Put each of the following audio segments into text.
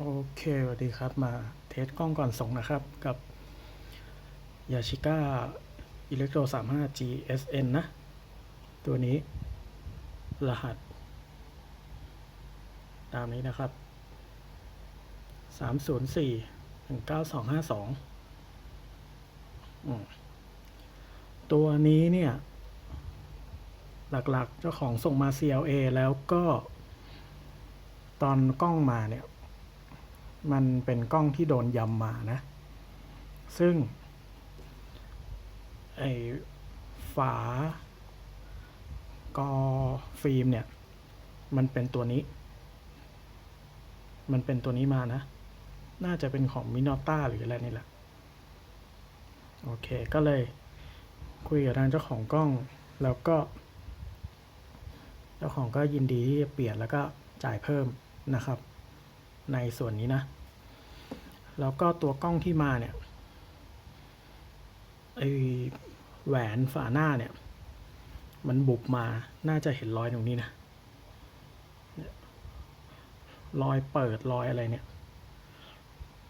โอเคสวัสดีครับ มาเทสกล้องก่อนส่งนะครับกับยาชิก้าอิเล็กโทร35 GSN นะ ตัวนี้ รหัส ตามนี้นะครับ 304 19252อืมตัวนี้เนี่ย หลักๆ เจ้าของส่งมา CLA แล้วก็ตอนกล้องมาเนี่ย มันเป็นกล้องที่โดนยำมานะ ซึ่งไอฝากอฟิล์มเนี่ย มันเป็นตัวนี้ มันเป็นตัวนี้มานะ น่าจะเป็นของมินอต้าหรืออะไรนี่แหละ โอเค ก็เลยคุยกับทางเจ้าของกล้อง แล้วก็ เจ้าของก็ยินดีที่จะเปลี่ยนแล้วก็จ่ายเพิ่มนะครับ ในส่วนนี้นะ แล้วก็ตัวกล้องที่มาเนี่ยไอแหวนฝาหน้าเนี่ย มันบุบมาน่าจะเห็นรอยตรงนี้นะรอยเปิดรอยอะไรเนี่ย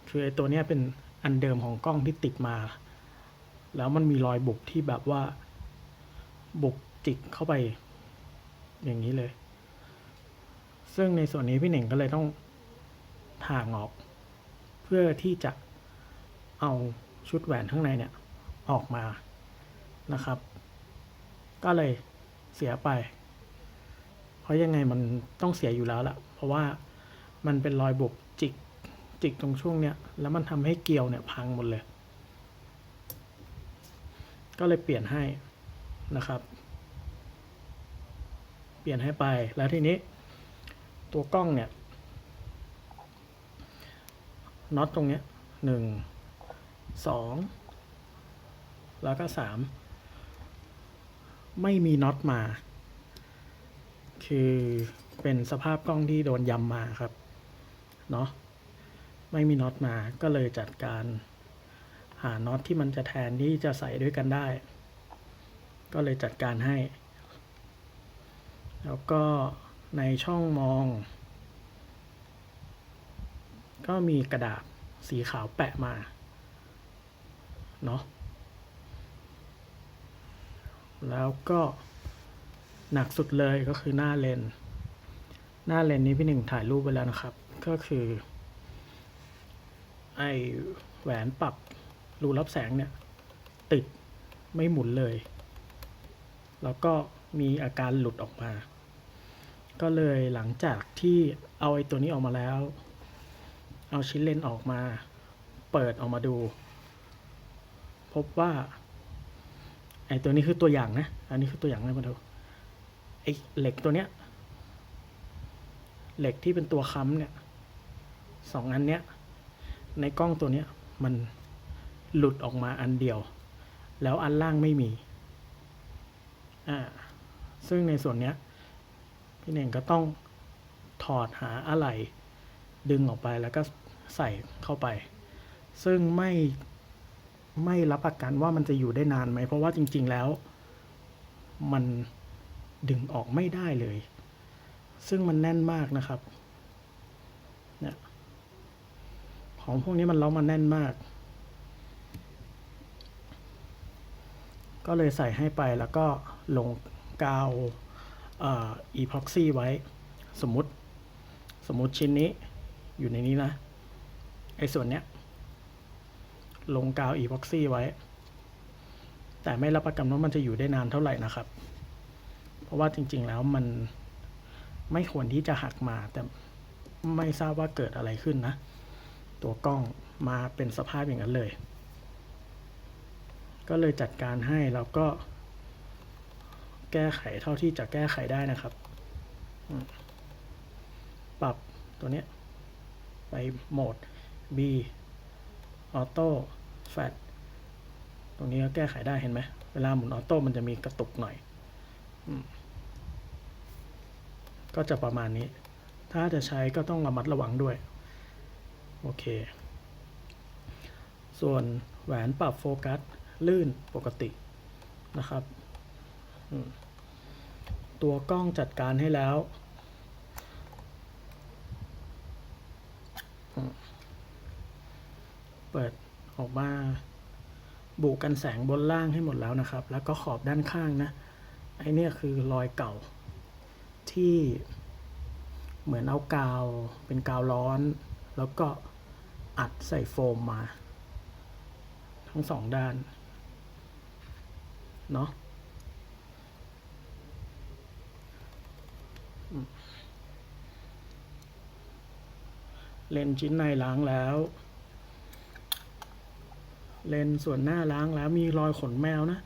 คือไอตัวเนี้ยเป็นอันเดิมของกล้องที่ติดมา แล้วมันมีรอยบุบที่แบบว่า บุกจิกเข้าไป อย่างนี้เลย ซึ่งในส่วนนี้พี่เหน่งก็เลยต้องถ่างออก เพื่อที่จะเอาชุดแหวนข้างในเนี่ยออกมานะครับ ก็เลยเสียไป เพราะยังไงมันต้องเสียอยู่แล้วล่ะ เพราะว่ามันเป็นรอยบุบจิกจิกตรงช่วงเนี้ยแล้วมันทำให้เกลียวเนี่ยพังหมดเลย ก็เลยเปลี่ยนให้นะครับ เปลี่ยนให้ไปแล้วทีนี้ตัวกล้องเนี่ย น็อตตรงเนี้ยหนึ่งสองแล้วก็สามไม่มีน็อตมา คือเป็นสภาพกล้องที่โดนยำมาครับ เนาะไม่มีน็อตมาก็เลยจัดการหาน็อตที่มันจะแทนที่จะใส่ด้วยกันได้ ก็เลยจัดการให้ แล้วก็ในช่องมอง ก็มีกระดาษสีขาวแปะมา เนาะ แล้วก็หนักสุดเลยก็คือหน้าเลน หน้าเลนนี้พี่หนึ่งถ่ายรูปไปแล้วนะครับ ก็คือ ไอแหวนปรับรูรับแสงเนี่ย ติดไม่หมุนเลย แล้วก็มีอาการหลุดออกมา ก็เลยหลังจากที่เอาไอ้ตัวนี้ออกมาแล้ว เอาชิ้นเลนออกมา เปิดออกมาดู พบว่าไอตัวนี้คือตัวอย่างนะ อันนี้คือตัวอย่างเลยมาดูไอเหล็กตัวเนี้ย เหล็กที่เป็นตัวค้ำเนี่ยสองอันเนี้ย ในกล้องตัวเนี้ยมันหลุดออกมาอันเดียว แล้วอันล่างไม่มี อ่า ซึ่งในส่วนเนี้ยพี่เน่งก็ต้องถอดหาอะไหล่ ดึงออกไปแล้วก็ใส่เข้าไป ซึ่งไม่ไม่รับประกันว่ามันจะอยู่ได้นานไหม เพราะว่าจริง ๆ แล้ว มันดึงออกไม่ได้เลย ซึ่งมันแน่นมากนะครับเนี่ยของพวกนี้มันล้อมันแน่นมาก ก็เลยใส่ให้ไปแล้วก็ลงกาวเอ่อ epoxy ไว้ สมมติ สมมติชิ้นนี้ อยู่ในนี้นะ ไอ้ส่วนเนี้ย ลงกาว epoxy ไว้ แต่ไม่รับประกันว่ามันจะอยู่ได้นานเท่าไหร่นะครับ เพราะว่าจริง ๆ แล้วมันไม่ควรที่จะหักมา แต่ไม่ทราบว่าเกิดอะไรขึ้นนะ ตัวกล้องมาเป็นสภาพอย่างนั้นเลย ก็เลยจัดการให้แล้วก็ แก้ไขเท่าที่จะแก้ไขได้นะครับ ปรับตัวเนี้ย โหมด B ออโต้แฟตตรงนี้ก็แก้ไขได้เห็นไหม เวลาหมุนออโต้มันจะมีกระตุกหน่อยอก็จะประมาณนี้ ถ้าจะใช้ก็ต้องระมัดระวังด้วย โอเค ส่วนแหวนปรับโฟกัส ลื่นปกตินะครับ ตัวกล้องจัดการให้แล้วอืม เปิดออกมาบุกันแสงบนล่างให้หมดแล้วนะครับ แล้วก็ขอบด้านข้างนะไอเนี่ยคือรอยเก่า ที่เหมือนเอากาวเป็นกาวร้อน แล้วก็อัดใส่โฟมมา ทั้งสองด้าน เนาะ เลนชิ้นในล้างแล้ว เลนส่วนหน้าล้างแล้วมีรอยขนแมวนะ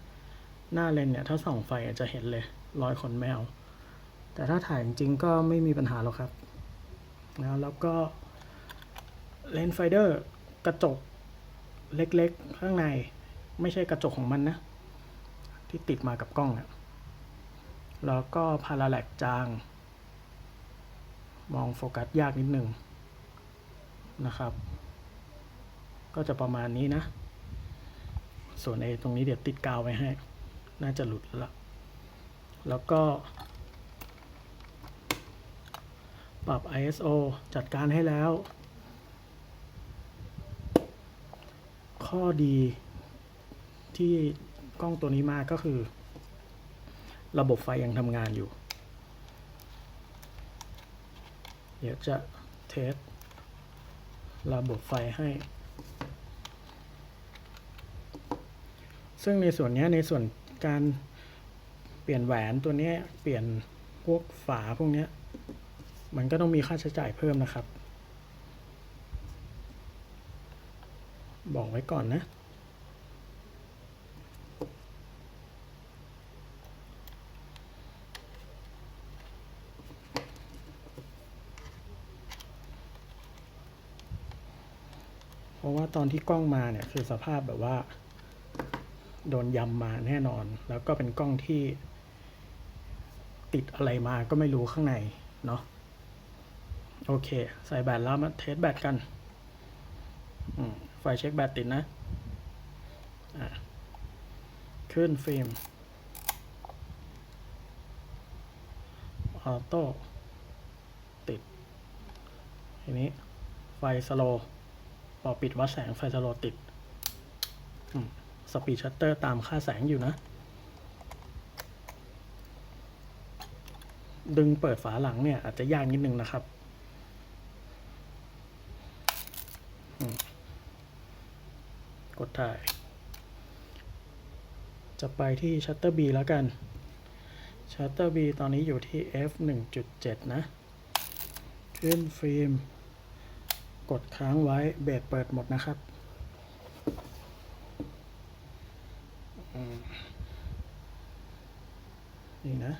หน้าเลนเนี่ยถ้าส่องไฟอาจจะเห็นเลย รอยขนแมว แต่ถ้าถ่ายจริงก็ไม่มีปัญหาหรอกครับนะแล้วก็เลนไฟเดอร์กระจกเล็กๆ ข้างในไม่ใช่กระจกของมันนะ ที่ติดมากับกล้องอะแล้วก็พาราแลกจาง มองโฟกัสยากนิดนึง นะครับ ก็จะประมาณนี้นะ ส่วนไอ้ตรงนี้เดี๋ยวติดกาวไว้ให้ น่าจะหลุดแล้วแล้วก็ ปรับ ISO จัดการให้แล้ว ข้อดีที่กล้องตัวนี้มากก็คือ ระบบไฟยังทำงานอยู่ เดี๋ยวจะเทส ระบบไฟให้ ซึ่งในส่วนนี้ในส่วนการเปลี่ยนแหวนตัวนี้เปลี่ยนพวกฝาพวกนี้มันก็ต้องมีค่าใช้จ่ายเพิ่มนะครับ บอกไว้ก่อนนะ เพราะว่า ตอนที่กล้องมาเนี่ยคือสภาพแบบว่า โดนยำมาแน่นอน แล้วก็เป็นกล้องที่ ติดอะไรมาก็ไม่รู้ข้างในเนาะโอเค ใส่แบตแล้วมาเทสแบตกันไฟเช็คแบตติดนะะขึ้นฟิล์มออโต้ติดทีนี้ไฟสโลว์ พอปิดวัดแสงไฟสโลติดสปีดชัตเตอร์ตามค่าแสงอยู่นะ ดึงเปิดฝาหลังเนี่ย อาจจะยากนิดนึงนะครับกดถ่าย จะไปที่ชัตเตอร์ B แล้วกันชัตเตอร์ B ตอนนี้อยู่ที่ f 1.7 นะ ขึ้นฟิล์ม กดค้างไว้เบรดเปิดหมดนะครับ นี่นะ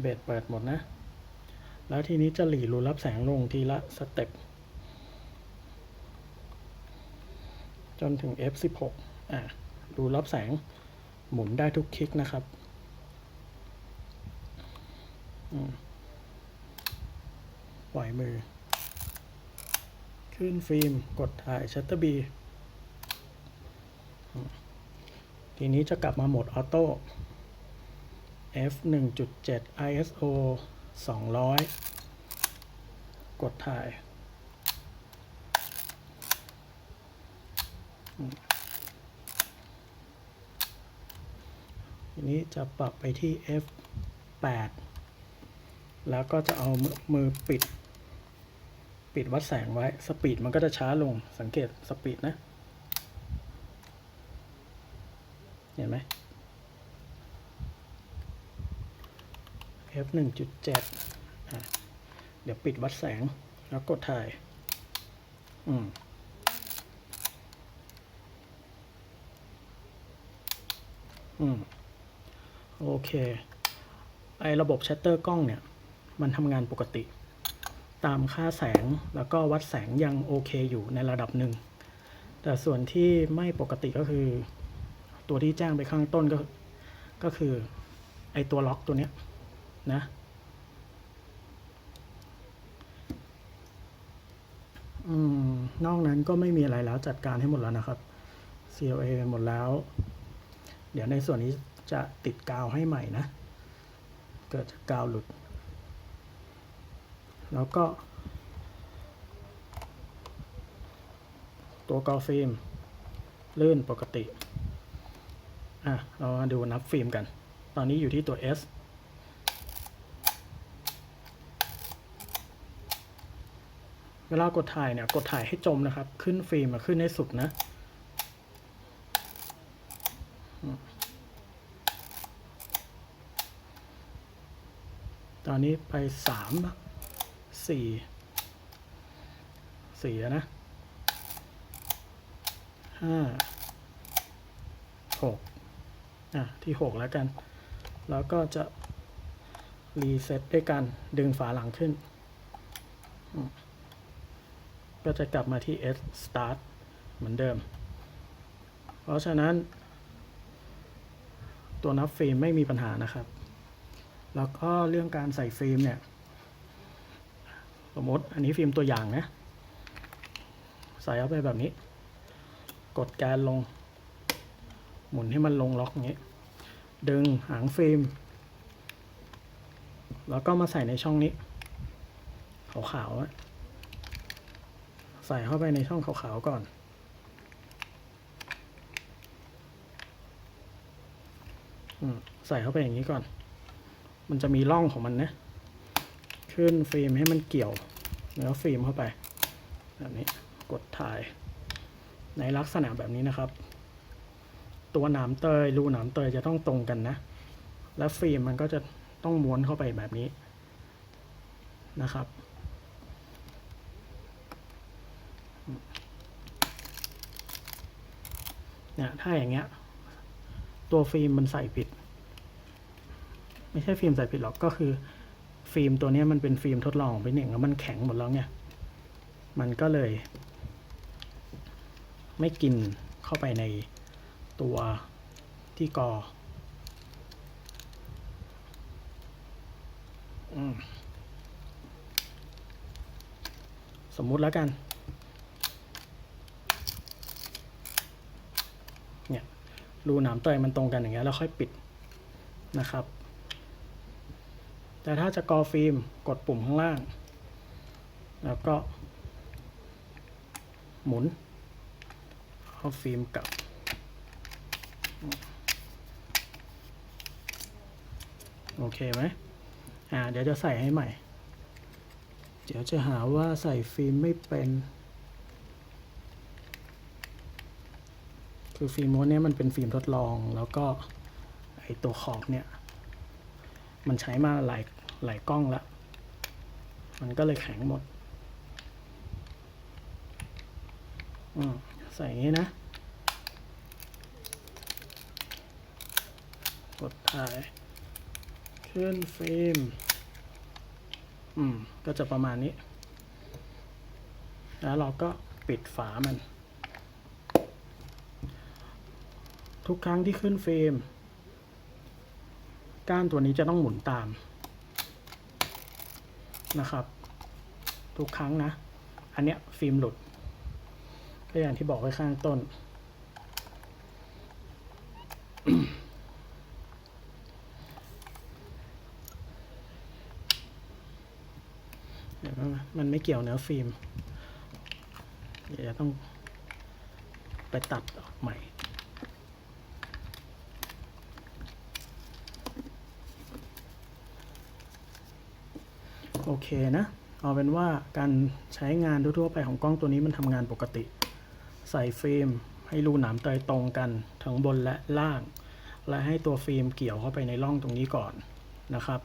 เบสเปิดหมดนะ แล้วทีนี้จะหลีรูรับแสงลงทีละสเต็ป จนถึง F16 อะรูรับแสงหมุนได้ทุกคลิกนะครับปล่อยมือ ขึ้นฟิล์ม กดถ่ายชัตเตอร์บีทีนี้จะกลับมาโหมดออโต้ f 1.7 ISO 200 กดถ่าย ทีนี้จะปรับไปที่ f 8แล้วก็จะเอามือมือปิด ปิดวัดแสงไว้ สปีดมันก็จะช้าลง สังเกตสปีดนะ เห็นไหม f 1.7อะเดี๋ยวปิดวัดแสง แล้วกดถ่าย อืมอืม โอเค ไอระบบชัตเตอร์กล้องเนี่ย มันทำงานปกติ ตามค่าแสง แล้วก็วัดแสงยังโอเคอยู่ในระดับหนึ่ง แต่ส่วนที่ไม่ปกติก็คือ ตัวที่แจ้งไปข้างต้นก็ ก็คือไอตัวล็อกตัวเนี้ยนะอืมนอกนั้นก็ไม่มีอะไรแล้วจัดการให้หมดแล้วนะครับ CLA หมดแล้ว เดี๋ยวในส่วนนี้จะติดกาวให้ใหม่นะ เกิดจากกาวหลุด แล้วก็ ตัวกอฟิล์มลื่นปกติ อะ เรามาดูนับฟิล์มกัน ตอนนี้อยู่ที่ตัว S เวลากดถ่ายเนี่ย กดถ่ายให้จมนะครับ ขึ้นฟิล์มขึ้นให้สุดนะ ตอนนี้ไปสาม สี่สี่นะห้าหกอะ ที่หกแล้วกัน แล้วก็จะ รีเซ็ตด้วยการดึงฝาหลังขึ้น ก็จะกลับมาที่ S start เหมือนเดิม เพราะฉะนั้น ตัวนับฟิล์มไม่มีปัญหานะครับ แล้วก็เรื่องการใส่ฟิล์มเนี่ย สมมติอันนี้ฟิล์มตัวอย่างนะ ใส่เข้าไปแบบนี้ กดแกนลง หมุนให้มันลงล็อกอย่างนี้ ดึงหางฟิล์ม แล้วก็มาใส่ในช่องนี้ขาวๆอะใส่เข้าไปในช่องขาวๆก่อนอืมใส่เข้าไปอย่างนี้ก่อน มันจะมีร่องของมันนะ ขึ้นฟิล์มให้มันเกี่ยวเนื้อฟิล์มเข้าไปแบบนี้กดถ่าย ในลักษณะแบบนี้นะครับ ตัวหนามเตยรูหนามเตยจะต้องตรงกันนะ แล้วฟิล์มมันก็จะต้องม้วนเข้าไปแบบนี้นะครับ เนี่ยถ้าอย่างเงี้ย ตัวฟิล์มมันใส่ผิด ไม่ใช่ฟิล์มใส่ผิดหรอกก็คือ ฟิล์มตัวนี้มันเป็นฟิล์มทดลองของพี่หนึ่งแล้วมันแข็งหมดแล้วไงมันก็เลย ไม่กินเข้าไปในตัวที่กออืมสมมุติแล้วกัน เนี่ย รูหนามเตยมันตรงกันอย่างเงี้ยแล้วค่อยปิดนะครับ แต่ถ้าจะกอฟิล์มกดปุ่มข้างล่าง แล้วก็ หมุนเอาฟิล์มกลับ โอเคไหมอ่าเดี๋ยวจะใส่ให้ใหม่ เดี๋ยวจะหาว่าใส่ฟิล์มไม่เป็น คือฟิล์มม้วนเนี้ยมันเป็นฟิล์มทดลองแล้วก็ไอตัวขอบเนี่ย มันใช้มาหลายหลายกล้องแล้ว มันก็เลยแข็งหมดอืมใส่อย่างนี้นะ กดถ่ายขึ้นฟิล์มอืม ก็จะประมาณนี้ แล้วเราก็ปิดฝามัน ทุกครั้งที่ขึ้นฟิล์ม ก้านตัวนี้จะต้องหมุนตามนะครับ ทุกครั้งนะ อันเนี้ยฟิล์มหลุดก็อย่างที่บอกไว้ข้างต้น เดี๋ยวมันไม่เกี่ยวเนื้อฟิล์ม เดี๋ยวจะต้องไปตัดออกใหม่ เคนะ เอาเป็นว่าการใช้งานทั่วๆไปของกล้องตัวนี้มันทำงานปกติ ใส่ฟิล์มให้รูหนามเตยตรงกันทั้งบนและล่าง และให้ตัวฟิล์มเกี่ยวเข้าไปในร่องตรงนี้ก่อนนะครับ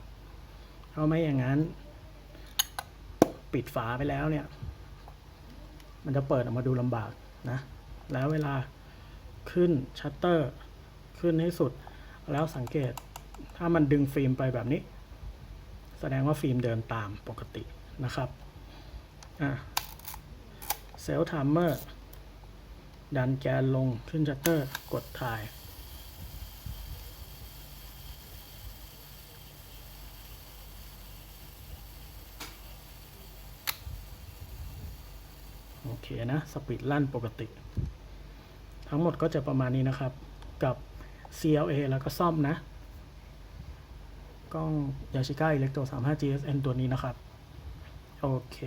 เพราไม่อย่างนั้น ปิดฝาไปแล้วเนี่ย มันจะเปิดออกมาดูลำบากนะ แล้วเวลาขึ้นชัตเตอร์ขึ้นให้สุด แล้วสังเกตถ้ามันดึงฟิล์มไปแบบนี้ แสดงว่าฟิล์มเดินตามปกตินะครับอะเซลล์ไทม์เมอร์ดันแกนลงขึ้นชัตเตอร์ กดถ่าย โอเคนะ สปีดลั่นปกติ ทั้งหมดก็จะประมาณนี้นะครับ กับ CLA แล้วก็ซ่อมนะ กล้องยาชิก้าอิเล็กโต 35 GSN ตัวนี้นะครับ โอเค